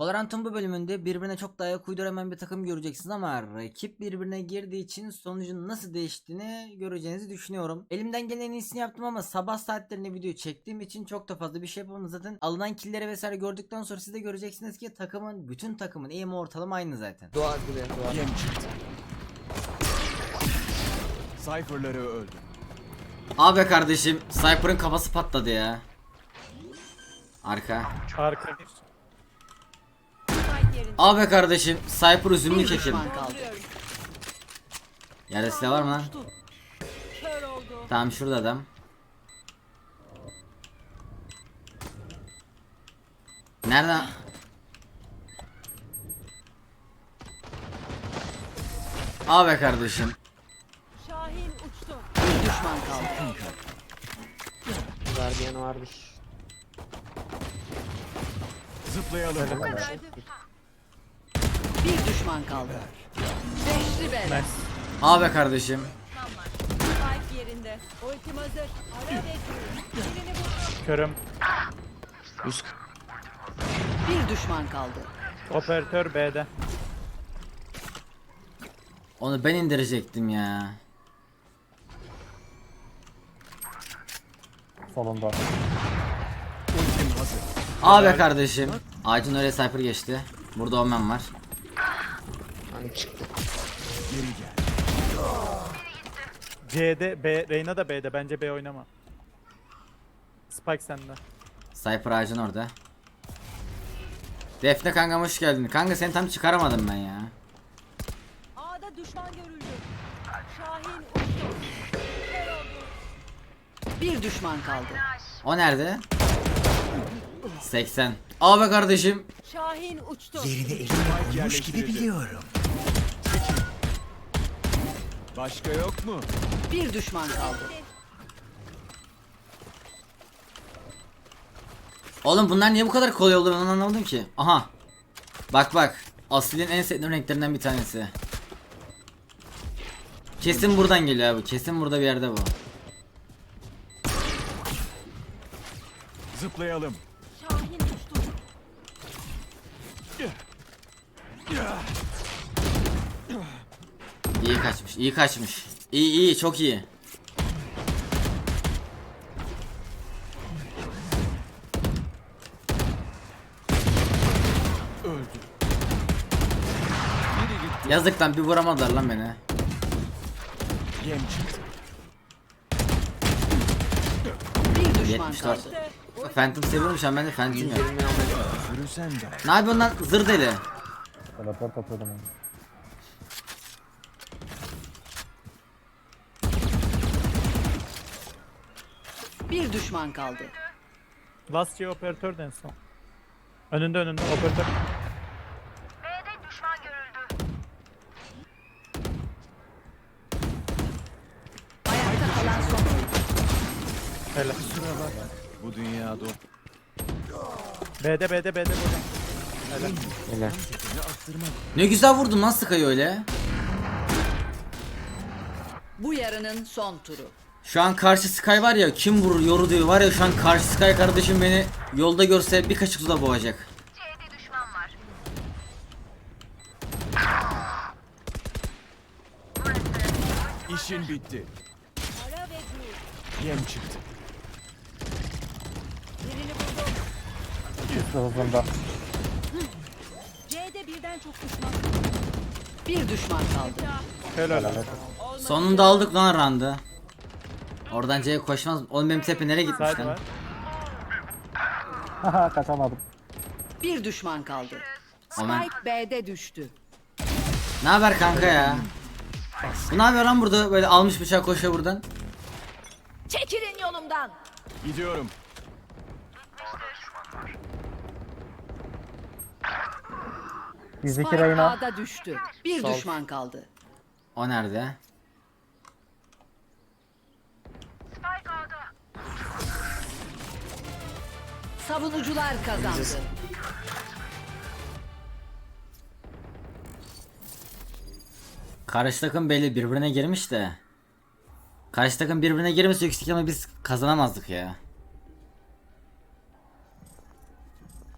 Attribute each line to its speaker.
Speaker 1: Valorant'ın bu bölümünde birbirine çok daha ayak uyduramayan bir takım göreceksiniz ama rakip birbirine girdiği için sonucun nasıl değiştiğini göreceğinizi düşünüyorum. Elimden gelen en iyisini yaptım ama sabah saatlerinde video çektiğim için çok da fazla bir şey yapamadım. Zaten alınan killleri vesaire gördükten sonra siz de göreceksiniz ki takımın bütün takımın aim ortalama aynı zaten.
Speaker 2: Dua gibi
Speaker 3: çıktı. Cypher'ları öldü.
Speaker 1: Abi kardeşim Cypher'ın kafası patladı ya. Arka.
Speaker 4: Arka bir.
Speaker 1: Abi kardeşim Cypher üzümlü kekim. Yerde silah var mı lan? Tamam şurada adam. Nerede? Abi kardeşim.
Speaker 5: Şahin uçtu.
Speaker 6: Bir düşman kaldı.
Speaker 2: Gardiyan vardır.
Speaker 3: Zıplayalım.
Speaker 6: Bir düşman kaldı. Beşli bela.
Speaker 4: Nice.
Speaker 1: Abi kardeşim.
Speaker 5: Spike yerinde. Ultim hazır. Ara ve gir. Birini vur.
Speaker 4: Körüm.
Speaker 6: Bir düşman kaldı.
Speaker 4: Operatör B'de.
Speaker 1: Onu ben indirecektim ya.
Speaker 3: Hazır.
Speaker 1: Abi kardeşim. Ağacın oraya Cypher geçti. Burada Omen var.
Speaker 2: Hani çıktı.
Speaker 3: Geri gel.
Speaker 4: C'de B, Reyna da B'de. Bence B oynama. Spike sende.
Speaker 1: Cypher ağacın orada. Defne kanka hoş geldin. Kanka seni tam çıkaramadım ben ya.
Speaker 5: A'da düşman görüldü. Şahin uçtu.
Speaker 6: Bir düşman kaldı.
Speaker 1: O nerede? 80. Abi kardeşim.
Speaker 5: Şahin uçtu.
Speaker 3: Spike yerleştirildi. Başka yok mu?
Speaker 6: Bir düşman kaldı.
Speaker 1: Oğlum bunlar niye bu kadar kolay oldu ben onu anlamadım ki. Aha. Bak bak. Asilin en sevdiğim renklerinden bir tanesi. Kesin buradan geliyor abi. Kesin burada bir yerde bu.
Speaker 3: Zıplayalım.
Speaker 5: Şahin uçtu.
Speaker 1: İyi kaçmış. iyi kaçmış. İyi iyi çok iyi. Yazık lan bir vuramadılar lan beni.
Speaker 6: Bir düşman
Speaker 1: 74.
Speaker 6: kaldı.
Speaker 1: Phantom seviyorum şu an ben de Phantom
Speaker 3: de.
Speaker 1: Ne yapıyorsun lan zır deli.
Speaker 4: Teleport atıyordum onu.
Speaker 6: Bir düşman kaldı.
Speaker 4: Last C operatör de en son. Önünde önünde operatör.
Speaker 6: Ayakta kalan son.
Speaker 4: Hele.
Speaker 3: Kusura bak. Bu dünyada.
Speaker 4: B'de B'de B'de.
Speaker 3: Tepene attırma.
Speaker 1: Ne güzel vurdun lan Sky'ı öyle.
Speaker 6: Bu yarının son turu.
Speaker 1: Şu an karşı Sky var ya kim vurur yoru diyor var ya şu an karşı Sky kardeşim beni yolda görse bir kaşık suda boğacak.
Speaker 3: İşin bitti. Yem çıktı.
Speaker 4: Hızında.
Speaker 5: C'de birden çok düşman.
Speaker 6: Bir düşman kaldı.
Speaker 4: Helal.
Speaker 1: Sonunda aldık lan randı. Oradan C'ye koşmaz. Oğlum benim tepe nereye gitmiş
Speaker 4: Side
Speaker 1: lan?
Speaker 4: var.
Speaker 6: Bir düşman kaldı.
Speaker 1: Omen.
Speaker 6: Spike B'de düştü.
Speaker 1: Ne haber kanka ya? Bu ne yapıyor lan burada böyle almış bıçak koşuyor buradan.
Speaker 5: Çekilin yolumdan.
Speaker 3: Gidiyorum.
Speaker 6: Spike A'da düştü. Bir düşman kaldı.
Speaker 1: O nerede?
Speaker 6: Savunucular kazandı.
Speaker 1: Karşı takım belli birbirine girmiş de. Karşı takım birbirine girmese yüksek ihtimalle biz kazanamazdık ya.